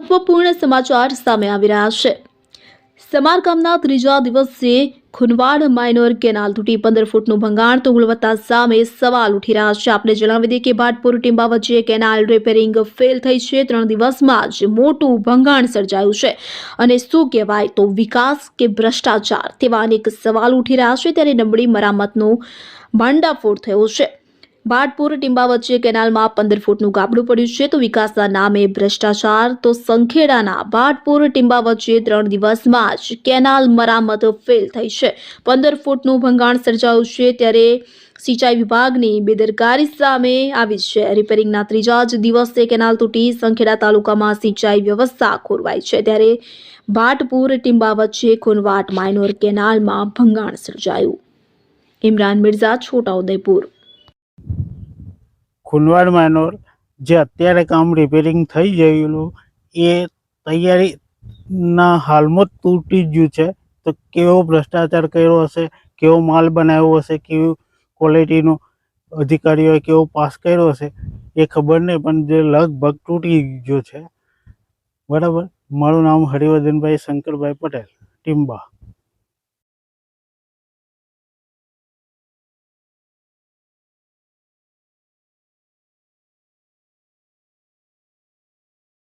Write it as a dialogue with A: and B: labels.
A: મહત્વપૂર્ણ સમાચાર સામે આવી રહ્યા છે. સમારકામના ત્રીજા દિવસે ખુનવાડ માઇનોર કેનાલ તૂટી પંદર ફૂટનું ભંગાણ તો ગુણવત્તા સામે સવાલ ઉઠી રહ્યા છે. આપણે જણાવી દઈએ કે ભાટપુર ટીંબા વચ્ચે કેનાલ રિપેરિંગ ફેલ થઈ છે. ત્રણ દિવસમાં જ મોટું ભંગાણ સર્જાયું છે. અને શું કહેવાય તો વિકાસ કે ભ્રષ્ટાચાર તેવા અનેક સવાલ ઉઠી રહ્યા છે. ત્યારે નબળી મરામતનો ભાંડાફોડ થયો છે. ભાટપુર ટીંબા વચ્ચે કેનાલમાં પંદર ફૂટનું ગાબડું પડ્યું છે તો વિકાસના નામે ભ્રષ્ટાચાર. તો સંખેડાના ભાટપુર ટીંબા વચ્ચે ત્રણ દિવસમાં જ કેનાલ મરામત ફેલ થઈ છે. પંદર ફૂટનું ભંગાણ સર્જાયું છે ત્યારે સિંચાઈ વિભાગની બેદરકારી સામે આવી છે. રિપેરિંગના ત્રીજા જ દિવસે કેનાલ તૂટી સંખેડા તાલુકામાં સિંચાઈ વ્યવસ્થા ખોરવાઈ છે. ત્યારે ભાટપુર ટીંબા વચ્ચે ખુનવાટ માઇનોર કેનાલમાં ભંગાણ સર્જાયું. ઇમરાન મિર્ઝા છોટાઉદેપુર
B: ખુનવાડ માનોર જે અત્યારે કામ રિપેરિંગ થઈ ગયેલું, એ તૈયારીના હાલમાં જ તૂટી ગયું છે. તો કેવો ભ્રષ્ટાચાર કર્યો હશે, કેવો માલ બનાવ્યો હશે, કેવી ક્વોલિટીનો અધિકારીઓએ કેવો પાસ કર્યો હશે, એ ખબર નહીં, પણ જે લગભગ તૂટી ગયો છે. બરાબર? મારું નામ હરિવર્ધનભાઈ શંકરભાઈ પટેલ ટીમ્બા